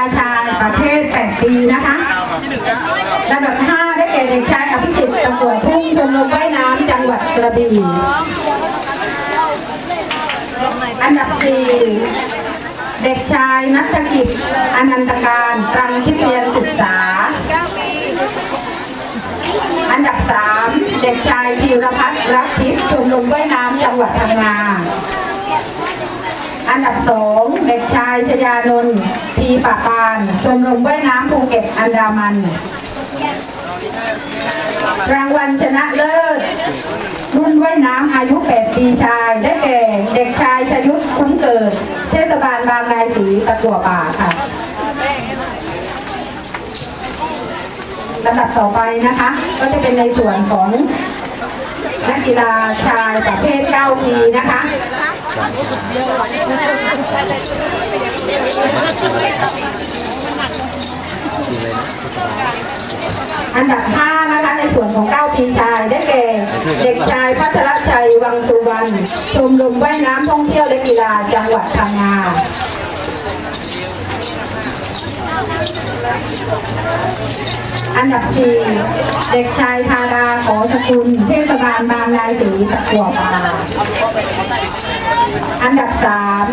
าชายประเภท8ปีนะคะลำดับ5ได้แก่เด็กชายอภิสิทธิ์ตะกัวทุ่งชมรมว่ายน้ำจังหวัดกระบี่อันดับ4เด็กชายนัฐกิจอนันตการตรังคิดเรียนศึกษา อันดับ 3 เด็กชายธีรพัฒน์รักทิพย์ชมรมว่ายน้ำจังหวัดพังงา อันดับ2เด็กชายชยานนท์ทีปะปานชมรมว่ายน้ำภูเก็ตอันดามัน รางวัลชนะเลิศ รุ่นว่ายน้ำอายุ 8 ปีชาย ได้แก่เด็กชายชยุทธคุ้มเกิด เทศบาลบางนายศรีตะกัวป่าค่ะลำดับต่อไปนะคะ ก็จะเป็นในส่วนของ กีฬาชายประเภท9ปีนะคะอันดับ 5 นะคะ ในส่วนของ 9 ปีชาย ได้แก่ เด็กชายพัชรชัย วังสุวรรณชมรมว่ายน้ำท่องเที่ยวและกีฬาจังหวัดพังงาอันดับ 4 เด็กชายธาดาขอ สกุลเทศบาลบางนายสีตะกัวป่าอันดับสาม